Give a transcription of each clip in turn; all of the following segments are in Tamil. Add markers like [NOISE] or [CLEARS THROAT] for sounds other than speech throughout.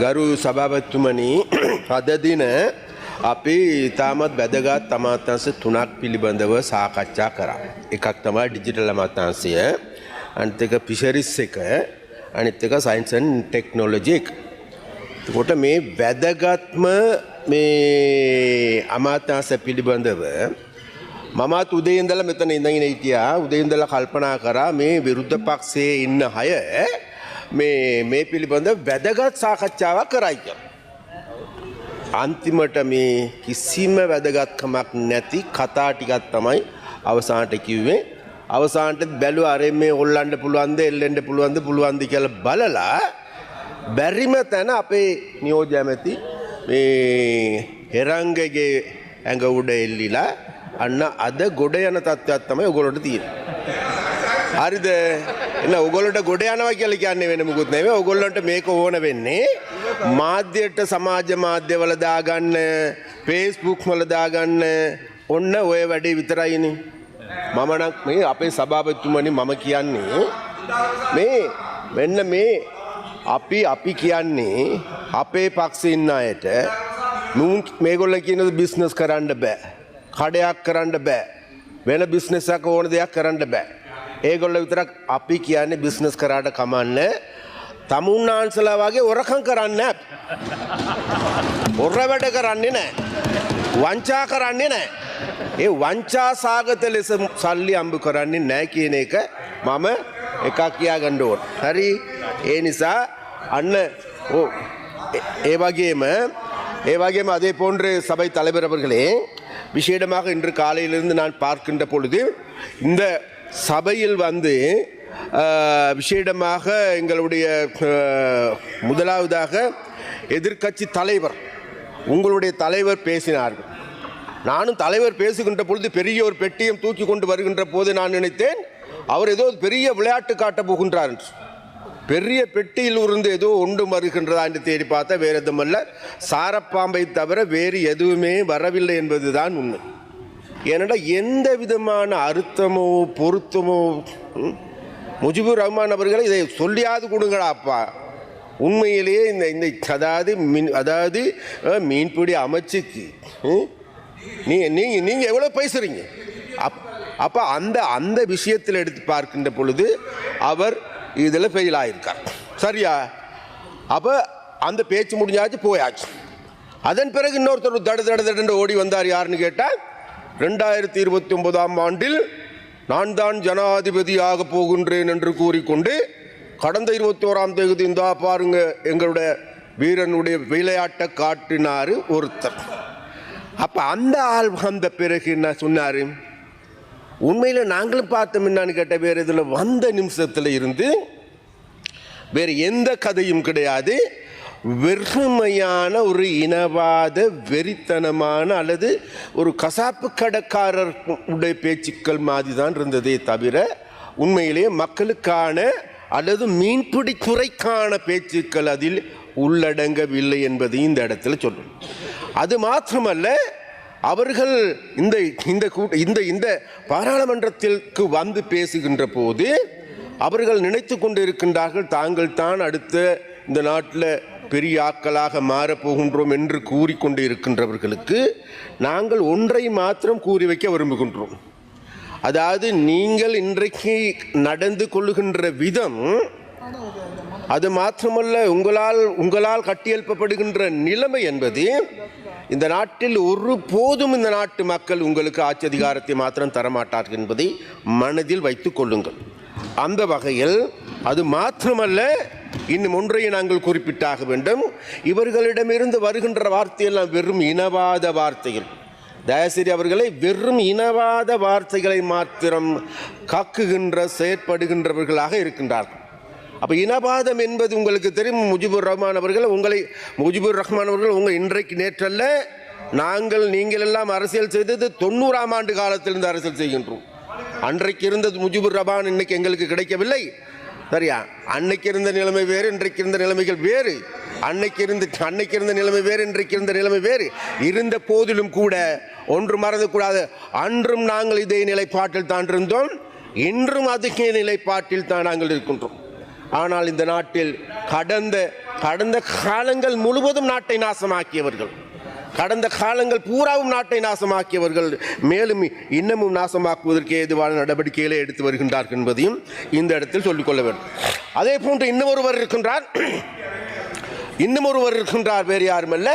ගරු සභාපත්තුමනී [CLEARS THROAT] අද දින අපි ඉතාමත් වැදගත් අමාත්‍යංශ තුනක් පිළිබඳව සාකච්ඡා කරා. එකක් තමයි ඩිජිටල් අමාත්‍යංශය අනිත් එක ෆිෂරිස් එක අනිත් එක සයින්ස් ඇන්ඩ් ටෙක්නොලොජි එක. එතකොට මේ වැදගත්ම මේ අමාත්‍යංශ පිළිබඳව මමත් උදේ ඉඳලා මෙතන ඉඳගෙන හිටියා උදේ ඉඳලා කල්පනා කරා මේ විරුද්ධ පක්ෂයේ ඉන්න අය මේ මේ පිළිබඳ වැදගත් සාකච්ඡාවක් කරයි කියලා. අන්තිමට මේ කිසිම වැදගත්කමක් නැති කතා ටිකක් තමයි අවසානට කිව්වේ. අවසානට බැලුව අරෙන් මේ ඔල්ලන්න පුළුවන්ද එල්ලෙන්න පුළුවන්ද පුළුවන්ද කියලා බලලා බැරිම තැන අපේ නියෝජ්‍ය ඇමති මේ හෙරංගගේ ඇඟ උඩ එල්ලිලා අන්න අද ගොඩ යන තත්ත්වයක් තමයි ඔයගොල්ලොන්ට තියෙන්නේ. හරිද එන්න ඔගොල්ලොන්ට ගොඩ යනවා කියලා කියන්නේ වෙන මොකුත් නෙවෙයි. ඔගොල්ලොන්ට මේක ඕන වෙන්නේ මාධ්‍යයට සමාජ මාධ්‍යවල දාගන්න Facebook වල දාගන්න. ඔන්න ඔය වැඩේ විතරයිනේ. මම නම් මේ අපේ සභාපතිතුමනි මම කියන්නේ මේ මෙන්න මේ අපි අපි කියන්නේ අපේ පක්ෂේ ඉන්න අයට මුන් මේගොල්ලෝ කියන බිස්නස් කරන්න බෑ. කඩයක් කරන්න බෑ. වෙන බිස්නස් එකක ඕන දෙයක් කරන්න බෑ. ඒගොල්ලෝ විතරක් අපි කියන්නේ බිස්නස් කරාට කමන්න තමුන්නාන්සලා වගේ ඔරකම් කරන්න ඔර වැඩ කරන්නේ නෑ වංචා කරන්නේ නෑ ඒ වංචා සාගත ලෙස සල්ලි අම්බ කරන්නේ නෑ කියන එක මම එකක් කියා ගන්න ඕන. හරි ඒ නිසා අන්න ஓ ඒ වගේම ඒ வகையும் அதே போன்று சபை தலைவர் அவர்களே விசேடமாக இன்று காலையிலிருந்து நான் பார்க்கின்ற பொழுது இந்த சபையில் வந்து அஹ், விசேடமாக எங்களுடைய முதலாவதாக எதிர்க்கட்சி தலைவர் உங்களுடைய தலைவர் பேசினார்கள். நானும் தலைவர் பேசுகின்ற பொழுது பெரிய ஒரு பெட்டியம் தூக்கி கொண்டு வருகின்ற போது நான் நினைத்தேன் அவர் ஏதோ பெரிய விளையாட்டு காட்டப் போகின்றார் என்று. பெரிய பெட்டியில் இருந்து ஏதோ ஒன்று வருகின்றதா என்று தேடி பார்த்தா வேறு எதுவுமல்ல சாரப்பாம்பை தவிர வேறு எதுவுமே வரவில்லை என்பதுதான் உண்மை. என்னடா எந்த விதமான அர்த்தமோ பொருத்தமோ முஜிபுர் ரஹ்மான் அவர்களை இதை சொல்லியாவது கொடுங்களா அப்பா உண்மையிலேயே இந்த இந்த அதாவது மீன் அதாவது மீன்பிடி அமைச்சுக்கு ம், நீ நீங்கள் நீங்கள் எவ்வளோ பேசுகிறீங்க அப் அப்போ அந்த அந்த விஷயத்தில் எடுத்து பார்க்கின்ற பொழுது அவர் இதில் ஃபெயில் ஆகியிருக்கார் சரியா? அப்போ அந்த பேச்சு முடிஞ்சாச்சு போயாச்சு. அதன் பிறகு இன்னொருத்தர் தட தட தடன்னு ஓடி வந்தார் யாருன்னு கேட்டால் ரெண்டாயிரத்தி இருபத்தி ஒன்பதாம் ஆண்டில் நான் தான் ஜனாதிபதியாக போகின்றேன் என்று கூறிக்கொண்டு கடந்த இருபத்தி ஓராம் தேதி இந்தா பாருங்க எங்களுடைய வீரனுடைய விளையாட்டை காட்டினார் ஒருத்தர். அப்போ அந்த ஆள் வந்த பிறகு என்ன சொன்னார்? உண்மையில் நாங்களும் பார்த்தோம் என்னான்னு கேட்ட வேறு இதில் வந்த நிமிஷத்தில் இருந்து வேறு எந்த கதையும் கிடையாது. வெறுமையான ஒரு இனவாத வெறித்தனமான அல்லது ஒரு கசாப்பு கடைக்காரர் உடைய பேச்சுக்கள் மாதிரி தான் இருந்ததே தவிர உண்மையிலேயே மக்களுக்கான அல்லது மீன்பிடி துறைக்கான பேச்சுக்கள் அதில் உள்ளடங்கவில்லை என்பதையும் இந்த இடத்துல சொல்லணும் அது மாத்திரமல்ல அவர்கள் இந்த இந்த கூட்ட இந்த இந்த பாராளுமன்றத்திற்கு வந்து பேசுகின்ற போது அவர்கள் நினைத்து கொண்டிருக்கின்றார்கள் தாங்கள் தான் அடுத்த இந்த நாட்டில் பெரிய ஆக்களாக மாறப்போகின்றோம் என்று கூறிக்கொண்டு இருக்கின்றவர்களுக்கு நாங்கள் ஒன்றை மாத்திரம் கூறி வைக்க விரும்புகின்றோம். அதாவது நீங்கள் இன்றைக்கு நடந்து கொள்ளுகின்ற விதம் அது மாத்திரமல்ல உங்களால் உங்களால் கட்டியெழுப்பப்படுகின்ற நிலைமை என்பது இந்த நாட்டில் ஒரு போதும் இந்த நாட்டு மக்கள் உங்களுக்கு ஆட்சி அதிகாரத்தை மாத்திரம் தரமாட்டார்கள் என்பதை மனதில் வைத்து கொள்ளுங்கள். அந்த வகையில் அது மாத்திரமல்ல இன்னும் ஒன்றையும் நாங்கள் குறிப்பிட்டாக வேண்டும். இவர்களிடமிருந்து வருகின்ற வார்த்தையெல்லாம் வெறும் இனவாத வார்த்தைகள். தயசிரி அவர்களை வெறும் இனவாத வார்த்தைகளை மாத்திரம் காக்குகின்ற செயற்படுகின்றவர்களாக இருக்கின்றார்கள். அப்போ இனவாதம் என்பது உங்களுக்கு தெரியும் முஜிபுர் ரஹ்மான் அவர்கள் உங்களை முஜிபுர் ரஹ்மான் அவர்கள் உங்கள் இன்றைக்கு நேற்றல்ல நாங்கள் நீங்கள் எல்லாம் அரசியல் செய்தது தொண்ணூறாம் ஆண்டு காலத்திலிருந்து அரசியல் செய்கின்றோம். அன்றைக்கு இருந்தது முஜிபுர் ரஹ்மான் இன்னைக்கு எங்களுக்கு கிடைக்கவில்லை. சரியா? அன்னைக்கு இருந்த நிலைமை வேறு இன்றைக்கு இருந்த நிலைமைகள் வேறு. அன்னைக்கு இருந்து அன்னைக்கு இருந்த நிலைமை வேறு இன்றைக்கு இருந்த நிலைமை வேறு. இருந்த போதிலும் கூட ஒன்று மறந்துக்கூடாது. அன்றும் நாங்கள் இதே நிலைப்பாட்டில் தான் இருந்தோம். இன்றும் அதே நிலைப்பாட்டில் தான் நாங்கள் இருக்கின்றோம். ஆனால் இந்த நாட்டில் கடந்த கடந்த காலங்கள் முழுவதும் நாட்டை நாசமாக்கியவர்கள். கடந்த காலங்கள் பூராவும் நாட்டை நாசமாக்கியவர்கள் மேலும் இன்னமும் நாசமாக்குவதற்கு ஏதுவான நடவடிக்கைகளை எடுத்து வருகின்றார்கள் என்பதையும் இந்த இடத்தில் சொல்லிக்கொள்ள வேண்டும். அதே போன்று இன்னும் ஒருவர் இருக்கின்றார். இன்னும் ஒருவர் இருக்கின்றார் வேறு யாருமல்ல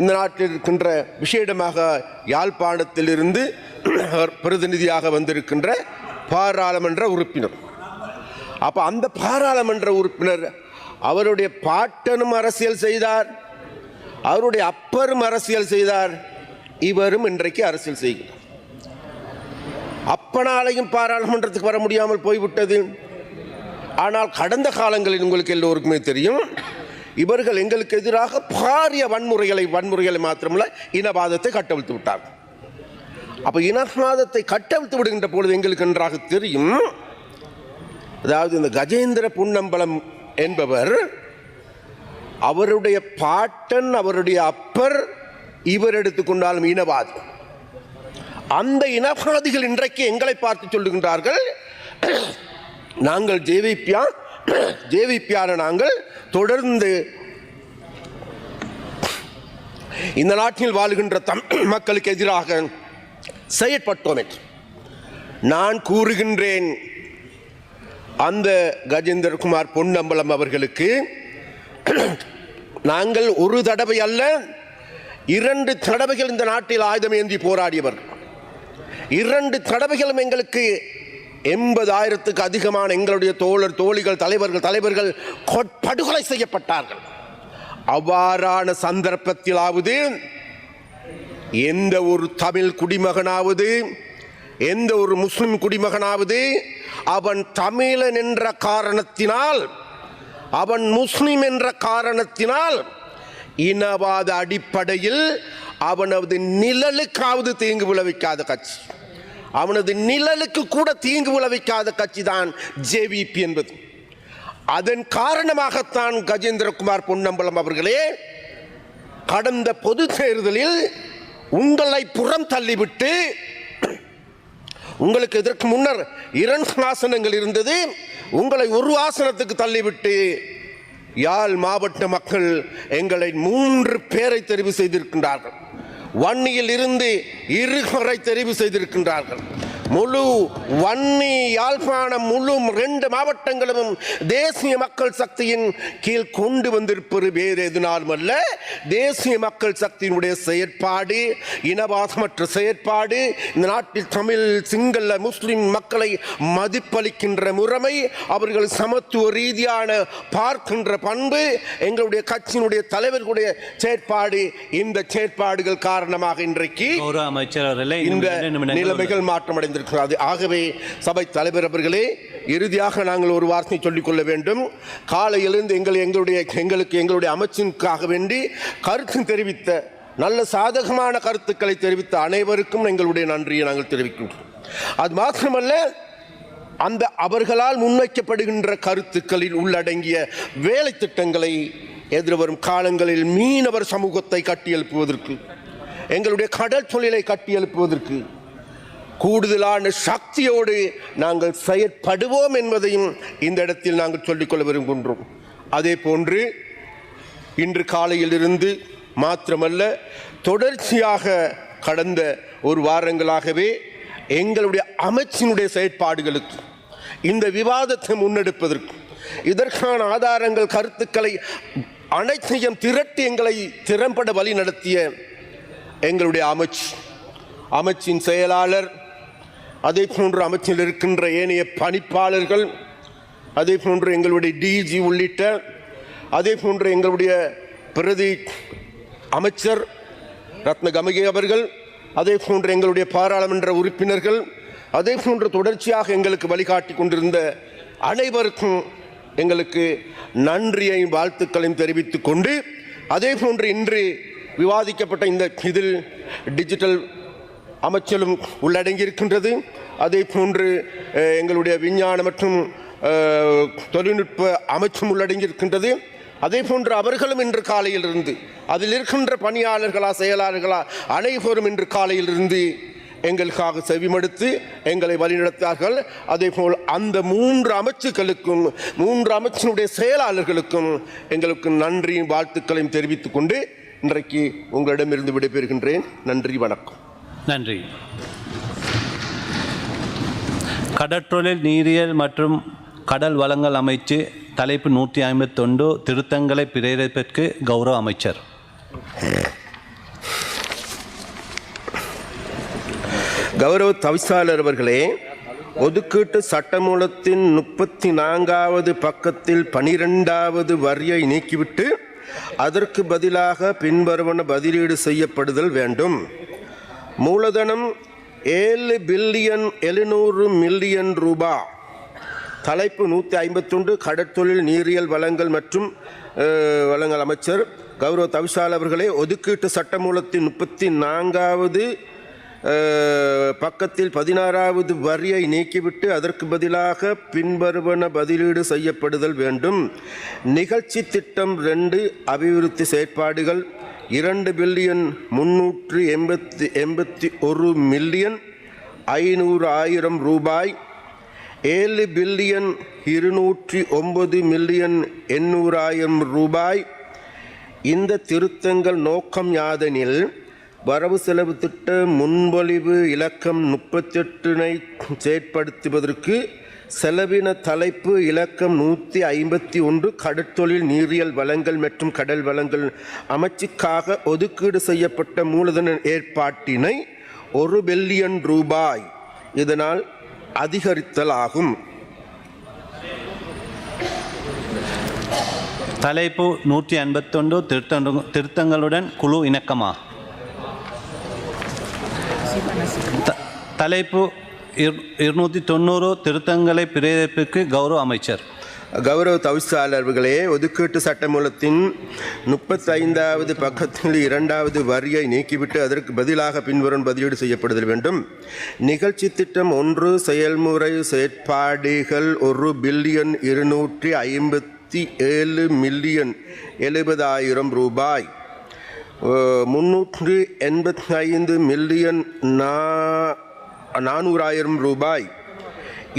இந்த நாட்டில் இருக்கின்ற விசேடமாக யாழ்ப்பாணத்திலிருந்து அவர் பிரதிநிதியாக வந்திருக்கின்ற பாராளுமன்ற உறுப்பினர். அப்போ அந்த பாராளுமன்ற உறுப்பினர் அவருடைய பாட்டனும் அரசியல் செய்தார். அவருடைய அப்பரும் அரசியல் செய்தார். இவரும் இன்றைக்கு அரசியல் செய்கிறார். அப்பனாலையும் பாராளுமன்றத்துக்கு வர முடியாமல் போய்விட்டது. ஆனால் கடந்த காலங்களில் உங்களுக்கு எல்லோருக்குமே தெரியும் இவர்கள் எங்களுக்கு எதிராக பாரிய வன்முறைகளை வன்முறைகளை மாத்திரமல்ல இனவாதத்தை கட்டவிழ்த்து விட்டார்கள் அப்போ இனவாதத்தை கட்டவிழ்த்து விடுகின்ற பொழுது எங்களுக்கு நன்றாக தெரியும். அதாவது இந்த கஜேந்திர புன்னம்பலம் என்பவர் அவருடைய பாட்டன் அவருடைய அப்பர் இவர் எடுத்துக்கொண்டாலும் இனவாதி. அந்த இனவாதிகள் இன்றைக்கு எங்களை பார்த்து சொல்லுகின்றார்கள். நாங்கள் ஜேவிபியா ஜேவிபியான நாங்கள் தொடர்ந்து இந்த நாட்டில் வாழுகின்ற தமிழ் மக்களுக்கு எதிராக செயற்பட்டோம் என்று. நான் கூறுகின்றேன். அந்த கஜேந்திரகுமார் பொன்னம்பலம் அவர்களுக்கு [CLEARS THROAT] நாங்கள் ஒரு தடவை அல்ல இரண்டு தடவைகள் இந்த நாட்டில் ஆயுதம் ஏந்தி போராடியவர். இரண்டு தடவைகளும் எங்களுக்கு எண்பதாயிரத்துக்கு அதிகமான எங்களுடைய தோழர் தோழிகள் தலைவர்கள் தலைவர்கள் படுகொலை செய்யப்பட்டார்கள். அவ்வாறான சந்தர்ப்பத்திலாவது எந்த ஒரு தமிழ் குடிமகனாவது எந்த ஒரு முஸ்லிம் குடிமகனாவது அவன் தமிழன் என்ற காரணத்தினால் அவன் முஸ்லிம் என்ற காரணத்தினால் இனவாத அடிப்படையில் அவனது நிழலுக்காவது தீங்கு விளைவிக்காத கட்சி. அவனது நிழலுக்கு கூட தீங்கு விளைவிக்காத கட்சி தான் ஜேவிபி என்பது. அதன் காரணமாகத்தான் கஜேந்திரகுமார் பொன்னம்பலம் அவர்களே கடந்த பொது தேர்தலில் உங்களை புறம் தள்ளிவிட்டு உங்களுக்கு இதற்கு முன்னர் இரண்டு ஆசனங்கள் இருந்தது. உங்களை ஒரு ஆசனத்துக்கு தள்ளிவிட்டு யாழ் மாவட்ட மக்கள் எங்களை மூன்று பேரை தெரிவு செய்திருக்கின்றார்கள். வன்னியில் இருந்து இருவரை தெரிவு செய்திருக்கின்றார்கள். முழு வன்னி யாழ்ப்பாணம் முழு ரெண்டு மாவட்டங்களும் தேசிய மக்கள் சக்தியின் கீழ் கொண்டு வந்திருப்பது வேறு எதுனாலும் அல்ல. தேசிய மக்கள் சக்தியினுடைய செயற்பாடு இனவாசமற்ற செயற்பாடு இந்த நாட்டில் தமிழ் சிங்கள முஸ்லிம் மக்களை மதிப்பளிக்கின்ற முறைமை அவர்கள் சமத்துவ ரீதியான பார்க்கின்ற பண்பு எங்களுடைய கட்சியினுடைய தலைவர்களுடைய செயற்பாடு இந்த செயற்பாடுகள் காரணமாக இன்றைக்கு அமைச்சர் இந்த இரண்டு நிமிடங்கள் நிலைமைகள் ஆகவே சபை தலைவர் அவர்களே இறுதியாக நாங்கள் ஒரு வார்த்தை சொல்லிக்கொள்ள வேண்டும். காலையிலிருந்து எங்கள் எங்களுடைய எங்களுக்கு எங்களுடைய அமைச்சிற்காக வேண்டி கருத்து தெரிவித்த நல்ல சாதகமான கருத்துக்களை தெரிவித்த அனைவருக்கும் எங்களுடைய நன்றியை நாங்கள் தெரிவிக்கின்றோம். அது மாத்திரமல்ல அந்த அவர்களால் முன்வைக்கப்படுகின்ற கருத்துக்களில் உள்ளடங்கிய வேலை திட்டங்களை எதிர்வரும் காலங்களில் மீனவர் சமூகத்தை கட்டியெழுப்புவதற்கு எங்களுடைய கடல் தொழிலை கட்டியெழுப்புவதற்கு கூடுதலான சக்தியோடு நாங்கள் செயற்படுவோம் என்பதையும் இந்த இடத்தில் நாங்கள் சொல்லிக்கொள்ள விரும்புகின்றோம். அதே போன்று இன்று காலையிலிருந்து மாத்திரமல்ல தொடர்ச்சியாக கடந்த ஒரு வாரங்களாகவே எங்களுடைய அமைச்சினுடைய செயற்பாடுகளுக்கு இந்த விவாதத்தை முன்னெடுப்பதற்கு இதற்கான ஆதாரங்கள் கருத்துக்களை அனைத்தையும் திரட்டி எங்களை திறம்பட வழி நடத்திய எங்களுடைய அமைச்சு அமைச்சின் செயலாளர் அதே போன்று அமைச்சில் இருக்கின்ற ஏனைய பணிப்பாளர்கள் அதே போன்று எங்களுடைய டிஜி உள்ளிட்ட அதே போன்று எங்களுடைய பிரதி அமைச்சர் ரத்ன கமகே அவர்கள் அதே போன்று எங்களுடைய பாராளுமன்ற உறுப்பினர்கள் அதே போன்று தொடர்ச்சியாக எங்களுக்கு வழிகாட்டி கொண்டிருந்த அனைவருக்கும் எங்களுக்கு நன்றியையும் வாழ்த்துக்களையும் தெரிவித்துக் கொண்டு அதே போன்று இன்று விவாதிக்கப்பட்ட இந்த இதில் டிஜிட்டல் அமைச்சலும் உள்ளடங்கியிருக்கின்றது. அதே போன்று எங்களுடைய விஞ்ஞான மற்றும் தொழில்நுட்ப அமைச்சும் உள்ளடங்கியிருக்கின்றது. அதே போன்று அவர்களும் இன்று காலையில் இருந்து அதில் இருக்கின்ற பணியாளர்களா செயலாளர்களா அனைவரும் இன்று காலையில் இருந்து எங்களுக்காக செவிமடுத்து எங்களை வழிநடத்தார்கள் அதே போல் அந்த மூன்று அமைச்சுக்களுக்கும் மூன்று அமைச்சினுடைய செயலாளர்களுக்கும் எங்களுக்கு நன்றியும் வாழ்த்துக்களையும் தெரிவித்துக் கொண்டு இன்றைக்கு உங்களிடமிருந்து விடைபெறுகின்றேன். நன்றி வணக்கம். நன்றி. கடற்றொழில் நீரியல் மற்றும் கடல் வளங்கள் அமைச்சு தலைப்பு நூற்றி ஐம்பத்தொண்டு திருத்தங்களை பிரேரிப்பதற்கு கௌரவ அமைச்சர். கௌரவ தவிசாளர் அவர்களே ஒதுக்கீட்டு சட்டமூலத்தின் முப்பத்தி நான்காவது பக்கத்தில் பனிரெண்டாவது வரியை நீக்கிவிட்டு அதற்கு பதிலாக பின்வருவன பதிலீடு செய்யப்படுதல் வேண்டும். மூலதனம் ஏழு பில்லியன் எழுநூறு மில்லியன் ரூபா. தலைப்பு நூற்றி ஐம்பத்தொன்று கடற்தொழில் நீரியல் வளங்கள் மற்றும் வளங்கள் அமைச்சர் கௌரவ தவிசால் அவர்களே ஒதுக்கீட்டு சட்டமூலத்தின் முப்பத்தி நான்காவது பக்கத்தில் பதினாறாவது வரியை நீக்கிவிட்டு அதற்கு பதிலாக பின்வருவன பதிலீடு செய்யப்படுதல் வேண்டும். நிகழ்ச்சி திட்டம் ரெண்டு அபிவிருத்தி செயற்பாடுகள் இரண்டு பில்லியன் முன்னூற்று எண்பத்தி எண்பத்தி ஒரு மில்லியன் ஐநூறு ஆயிரம் ரூபாய் ஏழு பில்லியன் இருநூற்றி ஒன்பது மில்லியன் எண்ணூறாயிரம் ரூபாய். இந்த திருத்தங்கள் நோக்கம் யாதெனில் வரவு செலவு திட்ட முன்மொழிவு இலக்கம் முப்பத்தெட்டினை செயற்படுத்துவதற்கு செலவின தலைப்பு இலக்கம் நூற்றி ஐம்பத்தி ஒன்று கடற்தொழில் நீரியல் வளங்கள் மற்றும் கடல் வளங்கள். அமைச்சுக்காக ஒதுக்கீடு செய்யப்பட்ட மூலதன ஏற்பாட்டினை ஒரு பில்லியன் ரூபாய் இதனால் அதிகரித்தல் ஆகும் தலைப்பு நூற்றி ஐம்பத்தொண்டு திருத்த திருத்தங்களுடன் குழு இணக்கமா? த- தலைப்பு இருநூற்றி தொண்ணூறு திருத்தங்களை பிரேரிப்புக்கு கௌரவ அமைச்சர். கௌரவ தவிசாளர்களே ஒதுக்கீட்டு சட்டமூலத்தின் முப்பத்தைந்தாவது பக்கத்தில் இரண்டாவது வரியை நீக்கிவிட்டு அதற்கு பதிலாக பின்வரும் பதிலீடு செய்யப்படுதல் வேண்டும். நிகழ்ச்சி திட்டம் ஒன்று செயல்முறை செயற்பாடுகள் ஒரு பில்லியன் இருநூற்றி ஐம்பத்தி ஏழு மில்லியன் எழுபதாயிரம் ரூபாய். முன்னூற்று எண்பத்தி ஐந்து மில்லியன் நா நானூறாயிரம் ரூபாய்.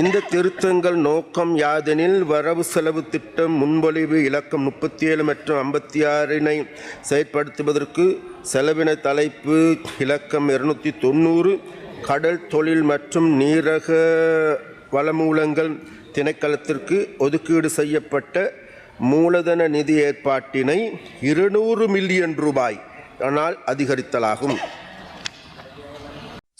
இந்த திருத்தங்கள் நோக்கம் யாதெனில் வரவு செலவு திட்டம் முன்மொழிவு இலக்கம் முப்பத்தி ஏழு மற்றும் ஐம்பத்தி ஆறினை செயற்படுத்துவதற்கு செலவின தலைப்பு இலக்கம் இருநூற்றி தொண்ணூறு. கடல் தொழில் மற்றும் நீரக வளமூலங்கள் திணைக்களத்திற்கு ஒதுக்கீடு செய்யப்பட்ட மூலதன நிதி ஏற்பாட்டினை இருநூறு மில்லியன் ரூபாய் ஆனால் அதிகரித்தலாகும்.